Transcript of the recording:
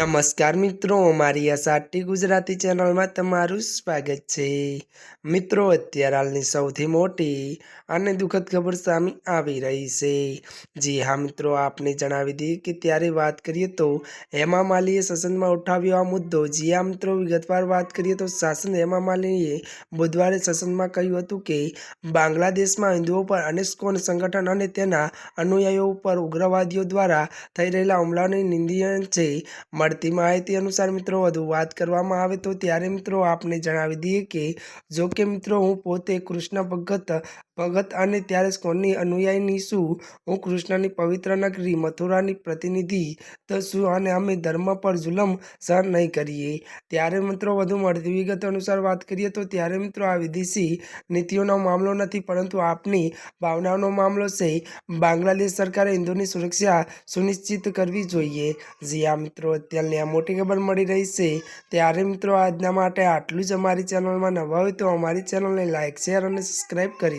નમસ્કાર મિત્રો, મારી આ સાટી ગુજરાતી ચેનલમાં તમારું સ્વાગત છે. મિત્રો, અત્યારે હાલની સૌથી મોટી અને દુઃખદ ખબર સામે આવી રહી છે. જી હા મિત્રો, આપને જણાવી દઈએ કે ત્યારે વાત કરીએ તો હેમા માલીએ સસનમાં ઉઠાવ્યો આ મુદ્દો. જી હા મિત્રો, વિગતવાર વાત કરીએ તો શાસન હેમા માલીએ બુધવારે સસનમાં કહ્યું હતું કે બાંગ્લાદેશમાં હિન્દુઓ પર અનેસ્કોન સંગઠન અને તેના અનુયાયીઓ ઉપર ઉગ્રવાદીઓ દ્વારા થઈ રહેલા હુમલાઓની નિંદનીય છે. મળતી માહિતી અનુસાર મિત્રો વધુ વાત કરવામાં આવે તો ત્યારે મિત્રો આપને જણાવી દઈએ કે જો કે મિત્રો હું પોતે કૃષ્ણ ભગત ભગત અને ત્યારે સ્કોનની અનુયાયીની છું. હું કૃષ્ણની પવિત્ર નગરી મથુરાની પ્રતિનિધિ તો છું અને અમે ધર્મ પર જુલમ સહન નહીં કરીએ. ત્યારે મિત્રો વધુ મળતી વિગત અનુસાર વાત કરીએ તો ત્યારે મિત્રો આ વિદેશી નીતિઓનો મામલો નથી, પરંતુ આપની ભાવનાઓનો મામલો છે. બાંગ્લાદેશ સરકારે હિન્દુની સુરક્ષા સુનિશ્ચિત કરવી જોઈએ. જી આ મિત્રો અત્યારની આ મોટી ખબર મળી રહી છે. ત્યારે મિત્રો, આજના માટે આટલું જ અમારી ચેનલમાં નવા હોય તો અમારી ચેનલને લાઇક શેર અને સબસ્ક્રાઈબ કરી